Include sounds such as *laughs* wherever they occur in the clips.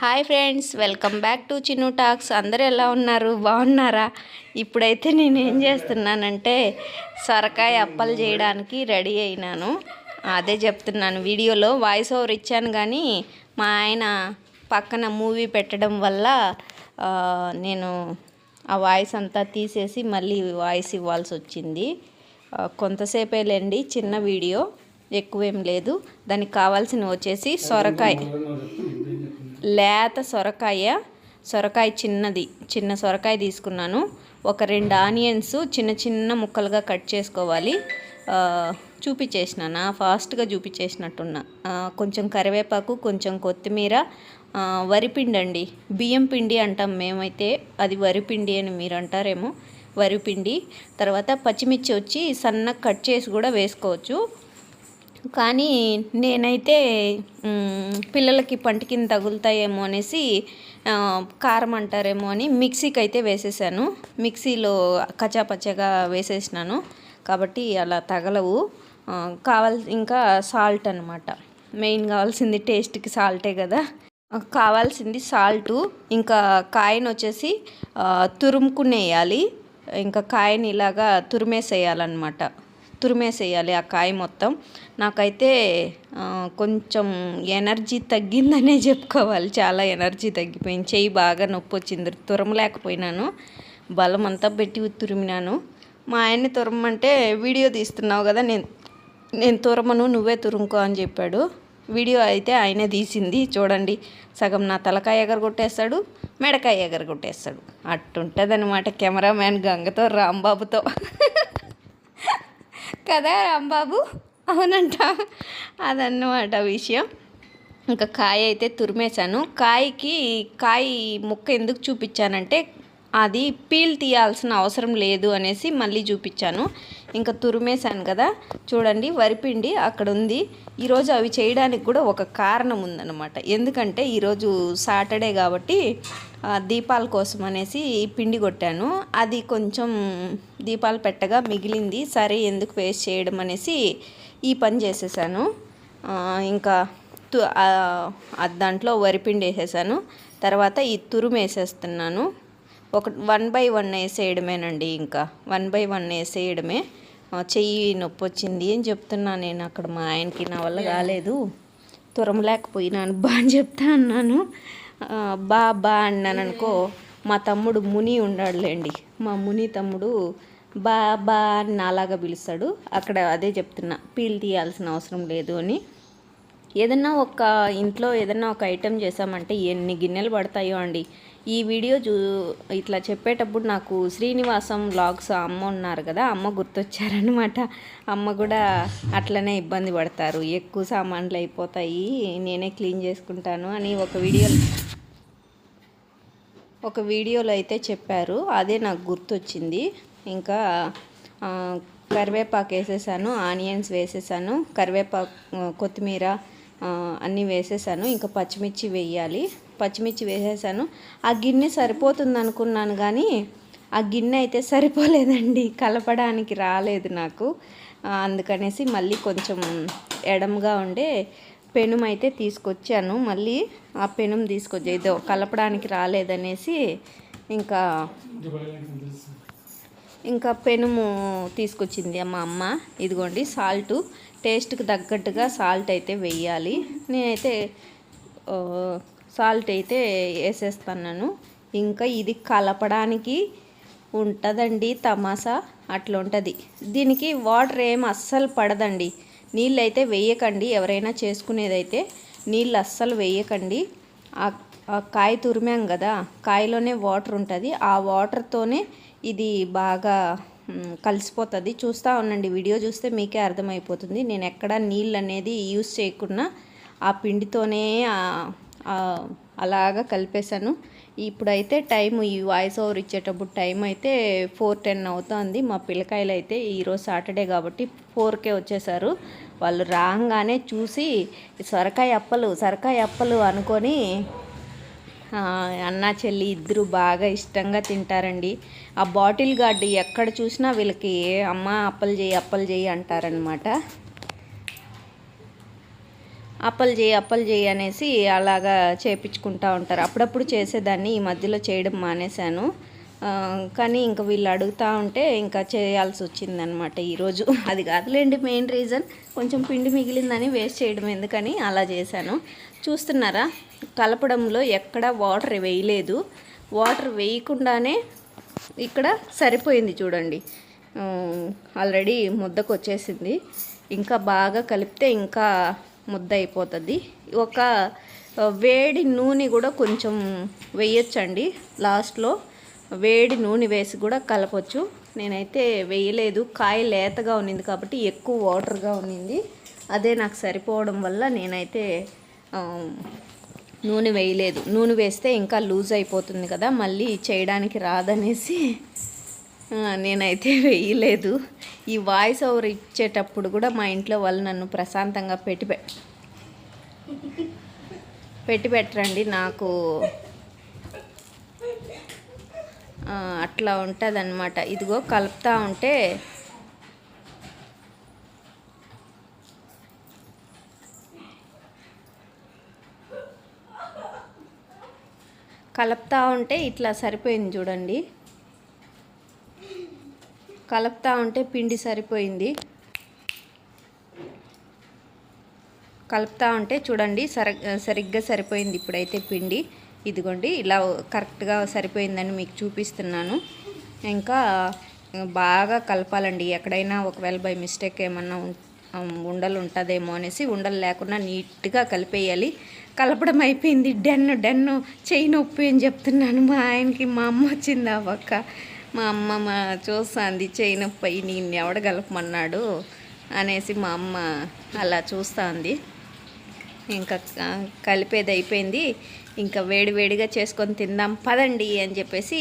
Hi friends welcome back to Chinnu talks అందరూ ఎలా ఉన్నారు? బాగున్నారా? ఇప్పుడైతే నేను ఏం చేస్తున్నానంటే సొరకాయ అప్పలు చేయడానికి రెడీ అయినాను. అదే చెప్తున్నాను వీడియోలో వాయిస్ ఓవర్ ఇచ్చాను కానీ మా ఆయన పక్కన మూవీ పెట్టడం వల్ల నేను ఆ వాయిస్ అంతా తీసేసి మళ్ళీ వాయిస్ ఇవ్వాల్సి వచ్చింది. కొంతసేపేలేండి చిన్న వీడియో ఎక్కువేం లేదు. దానికి కావాల్సిన వచ్చేసి సొరకాయ. లేత సొరకాయ సొరకాయ చిన్నది చిన్న సొరకాయ తీసుకున్నాను. ఒక రెండు ఆనియన్స్ చిన్న చిన్న ముక్కలుగా కట్ చేసుకోవాలి. చూపించేసినానా ఫాస్ట్గా చూపించేసినట్టున్నా కొంచెం కరివేపాకు కొంచెం కొత్తిమీర వరిపిండి అండి. బియ్యం పిండి అంటాం మేమైతే అది వరిపిండి అని మీరు అంటారేమో వరిపిండి. తర్వాత పచ్చిమిర్చి వచ్చి సన్నగా కట్ చేసి కూడా వేసుకోవచ్చు. కానీ నేనైతే పిల్లలకి పంట తగులుతాయేమో అనేసి కారం అంటారేమో అని మిక్సీకి అయితే వేసేసాను. మిక్సీలో కచ్చాపచ్చగా వేసేసినాను. కాబట్టి అలా తగలవు. కావాల్సి కావాల్ ఇంకా సాల్ట్ అనమాట మెయిన్ కావాల్సింది టేస్ట్కి సాల్టే కదా. కావాల్సింది సాల్టు ఇంకా కాయను వచ్చేసి తురుముకునేయాలి. ఇంకా కాయని ఇలాగా తురిమేసేయాలన్నమాట. తురిమేసేయాలి ఆ కాయ మొత్తం. నాకైతే కొంచెం ఎనర్జీ తగ్గిందనే *laughs* చెప్పుకోవాలి. చాలా ఎనర్జీ తగ్గిపోయింది. చెయ్యి బాగా నొప్పి వచ్చింది. తురమలేకపోయినాను. బలం అంతా పెట్టి తురిమినాను. మా ఆయన్ని తురమంటే వీడియో తీస్తున్నావు కదా నేను నేను తురమను నువ్వే తురుముకో అని చెప్పాడు. వీడియో అయితే ఆయనే తీసింది. చూడండి సగం నా తలకాయ ఎగరగొట్టేస్తాడు మెడకాయ ఎగరగొట్టేస్తాడు. అట్టుంటుంది అనమాట కెమెరామ్యాన్ గంగతో రాంబాబుతో. *laughs* కదా రాంబాబు? అవునంట. అదన్నమాట విషయం. ఇంకా కాయ అయితే తురిమేశాను. కాయకి కాయ ముక్క ఎందుకు చూపించానంటే అది పీల్ తీయాల్సిన అవసరం లేదు అనేసి మళ్ళీ చూపించాను. ఇంకా తురిమేశాను కదా. చూడండి వరిపిండి అక్కడ ఉంది ఈరోజు అవి చేయడానికి కూడా ఒక కారణం ఉందన్నమాట. ఎందుకంటే ఈరోజు సాటర్డే కాబట్టి దీపాల కోసం అనేసి పిండి కొట్టాను. అది కొంచెం దీపాలు పెట్టగా మిగిలింది. సరే ఎందుకు వేస్ట్ చేయడం అనేసి ఈ పని చేసేసాను. ఇంకా తు దాంట్లో వరిపిండి వేసేసాను. తర్వాత ఈ తురుము వేసేస్తున్నాను ఒక వన్ బై వన్ వేసేయడమేనండి ఇంకా. వన్ బై వన్ వేసేయడమే. చెయ్యి నొప్పి వచ్చింది అని చెప్తున్నా నేను అక్కడ మా ఆయనకి. నా వల్ల కాలేదు. తురమలేకపోయినాను బా అని చెప్తా అన్నాను. బా బా అన్నాను అనుకో మా తమ్ముడు ముని ఉన్నాడులేండి. మా ముని తమ్ముడు బా బా అని నాలాగా పిలుస్తాడు. అక్కడ అదే చెప్తున్నా పీల్ తీయాల్సిన అవసరం లేదు అని. ఏదన్నా ఒక ఇంట్లో ఏదన్నా ఒక ఐటెం చేసామంటే ఎన్ని గిన్నెలు పడతాయో అండి. ఈ వీడియో చూ ఇట్లా చెప్పేటప్పుడు నాకు శ్రీనివాసం వ్లాగ్స్ అమ్మ ఉన్నారు కదా అమ్మ గుర్తొచ్చారనమాట అమ్మ కూడా అట్లనే ఇబ్బంది పడతారు. ఎక్కువ సామాన్లు అయిపోతాయి నేనే క్లీన్ చేసుకుంటాను అని ఒక వీడియో ఒక వీడియోలో అయితే చెప్పారు. అదే నాకు గుర్తొచ్చింది. ఇంకా కరివేపాకు వేసేసాను ఆనియన్స్ వేసేసాను కరివేపాకు కొత్తిమీర అన్నీ వేసేసాను. ఇంకా పచ్చిమిర్చి వేయాలి. పచ్చిమిర్చి వేసేసాను. ఆ గిన్నె సరిపోతుంది అనుకున్నాను కానీ ఆ గిన్నె అయితే సరిపోలేదండి. కలపడానికి రాలేదు నాకు. అందుకనేసి మళ్ళీ కొంచెం ఎడంగా ఉండే పెనుం అయితే తీసుకొచ్చాను. మళ్ళీ ఆ పెనుం తీసుకొచ్చి ఏదో కలపడానికి రాలేదనేసి ఇంకా ఇంకా పెనుము తీసుకొచ్చింది మా అమ్మ. ఇదిగోండి సాల్ట్. టేస్ట్కి తగ్గట్టుగా సాల్ట్ అయితే వేయాలి. నేనైతే సాల్ట్ అయితే వేసేస్తున్నాను. ఇంకా ఇది కలపడానికి ఉంటుందండి తమాసా అట్లా ఉంటుంది. దీనికి వాటర్ ఏం అస్సలు పడదండి. నీళ్ళు అయితే వేయకండి ఎవరైనా చేసుకునేదైతే నీళ్ళు అస్సలు వేయకండి. ఆ కాయ తురిమాం కదా కాయలోనే వాటర్ ఉంటుంది. ఆ వాటర్తోనే ఇది బాగా కలిసిపోతుంది. చూస్తూ ఉండండి వీడియో చూస్తే మీకే అర్థమైపోతుంది. నేను ఎక్కడ నీళ్ళు అనేది యూస్ చేయకుండా ఆ పిండితోనే అలాగా కలిపేశాను. ఇప్పుడైతే టైం ఈ వాయిస్ ఓవర్ ఇచ్చేటప్పుడు టైం అయితే ఫోర్ టెన్ అవుతుంది. మా పిల్లకాయలు అయితే ఈరోజు సాటర్డే కాబట్టి ఫోర్కే వచ్చేసారు. వాళ్ళు రాగానే చూసి సొరకాయ అప్పలు సొరకాయ అప్పలు అనుకొని అన్నా అన్న చెల్లి ఇద్దరు బాగా ఇష్టంగా తింటారండి. ఆ బాటిల్ గార్డ్ ఎక్కడ చూసినా వీళ్ళకి అమ్మ అప్పలు చేయి అప్పలు చేయి అంటారనమాట అప్పలు చేయి అప్పలు చేయి అనేసి అలాగా చేపించుకుంటా ఉంటారు. అప్పుడప్పుడు చేసేదాన్ని ఈ మధ్యలో చేయడం మానేశాను. కానీ ఇంకా వీళ్ళు అడుగుతూ ఉంటే ఇంకా చేయాల్సి వచ్చిందనమాట ఈరోజు. *laughs* అది కాదులేండి మెయిన్ రీజన్ కొంచెం పిండి మిగిలిందని వేస్ట్ చేయడం ఎందుకని అలా చేశాను. చూస్తున్నారా కలపడంలో ఎక్కడ వాటర్ వేయలేదు. వాటర్ వేయకుండానే ఇక్కడ సరిపోయింది చూడండి. ఆల్రెడీ ముద్దకు వచ్చేసింది ఇంకా బాగా కలిపితే ఇంకా ముద్ద అయిపోతుంది ఒక వేడి నూనె కూడా కొంచెం వేయొచ్చండి. లాస్ట్లో వేడి నూనె వేసి కూడా కలపచ్చు. నేనైతే వేయలేదు. కాయ లేతగా ఉన్నింది కాబట్టి ఎక్కువ వాటర్గా ఉన్నింది. అదే నాకు సరిపోవడం వల్ల నేనైతే నూనె వేయలేదు. నూనె వేస్తే ఇంకా లూజ్ అయిపోతుంది కదా. మళ్ళీ చేయడానికి రాదనేసి నేనైతే *laughs* వేయలేదు. ఈ వాయిస్ ఓవర్ ఇచ్చేటప్పుడు కూడా మా ఇంట్లో వాళ్ళు నన్ను ప్రశాంతంగా పెట్టి పెట్టి పెట్టరండి. నాకు అట్లా ఉంటుంది అనమాట ఇదిగో కలుపుతూ ఉంటే కలుపుతూ ఉంటే ఇట్లా సరిపోయింది చూడండి. కలుపుతూ ఉంటే పిండి సరిపోయింది. కలుపుతూ ఉంటే చూడండి సర సరిగ్గా సరిపోయింది ఇప్పుడైతే పిండి. ఇదిగోండి ఇలా కరెక్ట్గా సరిపోయిందని మీకు చూపిస్తున్నాను. ఇంకా బాగా కలపాలండి. ఎక్కడైనా ఒకవేళ బై మిస్టేక్ ఏమన్నా ఉండలు ఉంటుందేమో అనేసి ఉండలు లేకుండా నీట్గా కలిపేయాలి. కలపడం అయిపోయింది. డెన్ను డెన్ను చెయ్యి నొప్పి అని చెప్తున్నాను మా ఆయనకి. మా అమ్మ వచ్చింది ఆ పక్క. మా అమ్మ మా చూస్తుంది చెయ్యి నొప్పి నేను ఎవడ గలపమన్నాడు అనేసి మా అమ్మ అలా చూస్తుంది. ఇంకా కలిపేది అయిపోయింది. ఇంకా వేడివేడిగా చేసుకొని తిందాం పదండి అని చెప్పేసి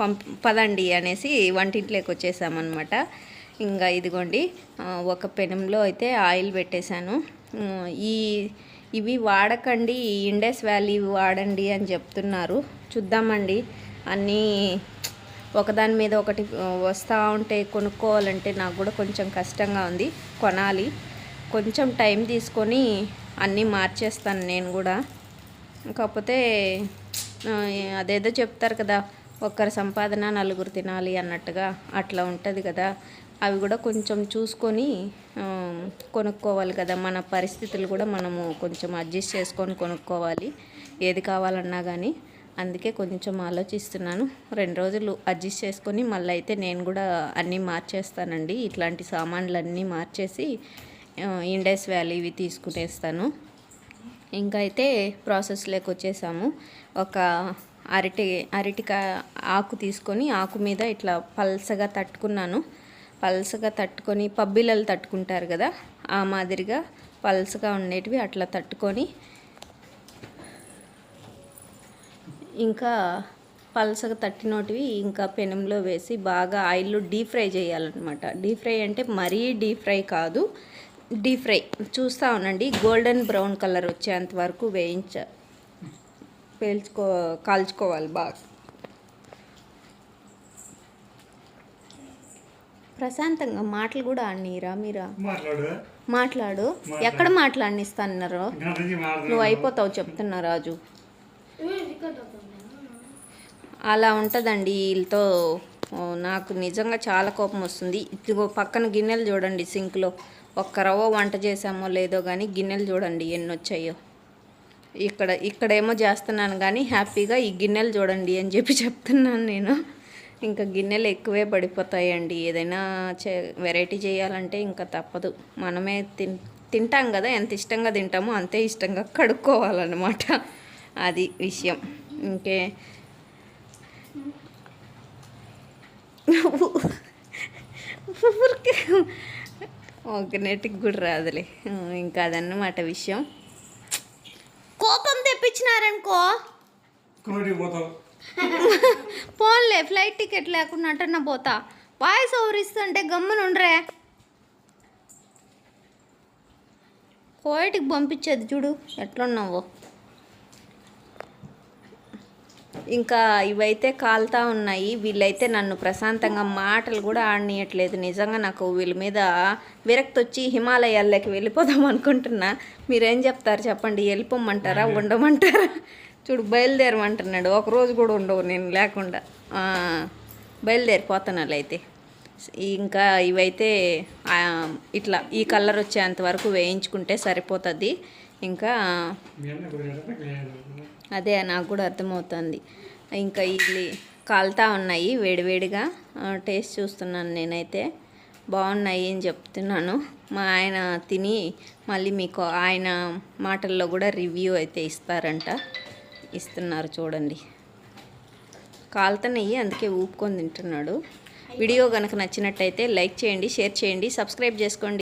పంప్ పదండి అనేసి వంటింట్లోకి వచ్చేసామన్నమాట. ఇంకా ఇదిగోండి ఒక పెనంలో అయితే ఆయిల్ పెట్టేశాను. ఈ ఇవి వాడకండి ఇండస్ వ్యాలీ వాడండి అని చెప్తున్నారు. చూద్దామండి అన్నీ ఒకదాని మీద ఒకటి వస్తూ ఉంటే కొనుక్కోవాలంటే నాకు కూడా కొంచెం కష్టంగా ఉంది. కొనాలి. కొంచెం టైం తీసుకొని అన్నీ మార్చేస్తాను నేను కూడా. కాకపోతే అదేదో చెప్తారు కదా ఒక్కరి సంపాదన నలుగురు తినాలి అన్నట్టుగా అట్లా ఉంటుంది కదా. అవి కూడా కొంచెం చూసుకొని కొనుక్కోవాలి కదా. మన పరిస్థితులు కూడా మనము కొంచెం అడ్జస్ట్ చేసుకొని కొనుక్కోవాలి. ఏది కావాలన్నా కానీ అందుకే కొంచెం ఆలోచిస్తున్నాను. రెండు రోజులు అడ్జస్ట్ చేసుకొని మళ్ళీ అయితే నేను కూడా అన్నీ మార్చేస్తానండి. ఇట్లాంటి సామాన్లు అన్నీ మార్చేసి ఇండస్ వ్యాలీ ఇవి తీసుకునేస్తాను. ఇంకా అయితే ప్రాసెస్లోకి వచ్చేసాము. ఒక అరటి అరటిక ఆకు తీసుకొని ఆకు మీద ఇట్లా పల్సగా తట్టుకున్నాను. పల్సగా తట్టుకొని పబ్బిలలు తట్టుకుంటారు కదా ఆ మాదిరిగా పల్సగా ఉండేటివి అట్లా తట్టుకొని ఇంకా పల్సగా తట్టినోటివి ఇంకా పెనంలో వేసి బాగా ఆయిల్లో డీప్ ఫ్రై చేయాలన్నమాట. డీప్ ఫ్రై అంటే మరీ డీప్ ఫ్రై కాదు డీప్ ఫ్రై. చూస్తూ ఉండండి గోల్డెన్ బ్రౌన్ కలర్ వచ్చేంత వరకు వేయించ పేల్చుకో కాల్చుకోవాలి బాగా. ప్రశాంతంగా మాటలు కూడా ఆడినీరా మీరా? మాట్లాడు. మాట్లాడు. ఎక్కడ మాట్లాడినిస్తాన్నారు? నువ్వు అయిపోతావు చెప్తున్నా రాజు. అలా ఉంటుందండి వీళ్ళతో. నాకు నిజంగా చాలా కోపం వస్తుంది. ఇదిగో పక్కన గిన్నెలు చూడండి సింక్లో. ఒక్క రవ్వ వంట చేసామో లేదో కానీ గిన్నెలు చూడండి ఎన్ని వచ్చాయో ఇక్కడ ఇక్కడేమో చేస్తున్నాను కానీ హ్యాపీగా ఈ గిన్నెలు చూడండి అని చెప్పి చెప్తున్నాను నేను. ఇంకా గిన్నెలు ఎక్కువే పడిపోతాయండి. ఏదైనా చే వెరైటీ చేయాలంటే ఇంకా తప్పదు. మనమే తిన్ తింటాం కదా ఎంత ఇష్టంగా తింటామో అంతే ఇష్టంగా కడుక్కోవాలన్నమాట. అది విషయం. ఇంకే ఊరికే ఒక నెట్కి కూడా రాదులే. ఇంకా అదన్నమాట విషయం. కోపం తెప్పించినారనుకో. పోన్లే ఫ్లైట్ టికెట్ లేకుండా అంటున్నా పోతా. వాయిస్ ఓవర్ ఇస్తుంటే గమ్మునుండ్రే కోయటికి పంపించేది చూడు ఎట్లున్నావో. ఇంకా ఇవైతే కాలుతా ఉన్నాయి. వీళ్ళైతే నన్ను ప్రశాంతంగా మాటలు కూడా ఆడనీయట్లేదు. నిజంగా నాకు వీళ్ళ మీద విరక్తి వచ్చి హిమాలయాల్లోకి వెళ్ళిపోదాం అనుకుంటున్నా. మీరేం చెప్తారు చెప్పండి. వెళ్ళిపోమంటారా? ఉండమంటారా? చూడు బయలుదేరమంటున్నాడు. ఒక రోజు కూడా ఉండవు నేను లేకుండా. బయలుదేరిపోతున్నాను అయితే ఇంకా ఇవైతే ఇట్లా ఈ కలర్ వచ్చేంత వరకు వేయించుకుంటే సరిపోతుంది. ఇంకా అదే నాకు కూడా అర్థమవుతుంది. ఇంకా ఇడ్లీ కాలుతా ఉన్నాయి వేడివేడిగా. టేస్ట్ చూస్తున్నాను నేనైతే. బాగున్నాయి అని చెప్తున్నాను. మా ఆయన తిని మళ్ళీ మీకు ఆయన మాటల్లో కూడా రివ్యూ అయితే ఇస్తారంట. ఇస్తున్నారు చూడండి. కాలుతున్నాయి అందుకే ఊపుకొని తింటున్నాడు. వీడియో కనుక నచ్చినట్టయితే లైక్ చేయండి షేర్ చేయండి సబ్స్క్రైబ్ చేసుకోండి.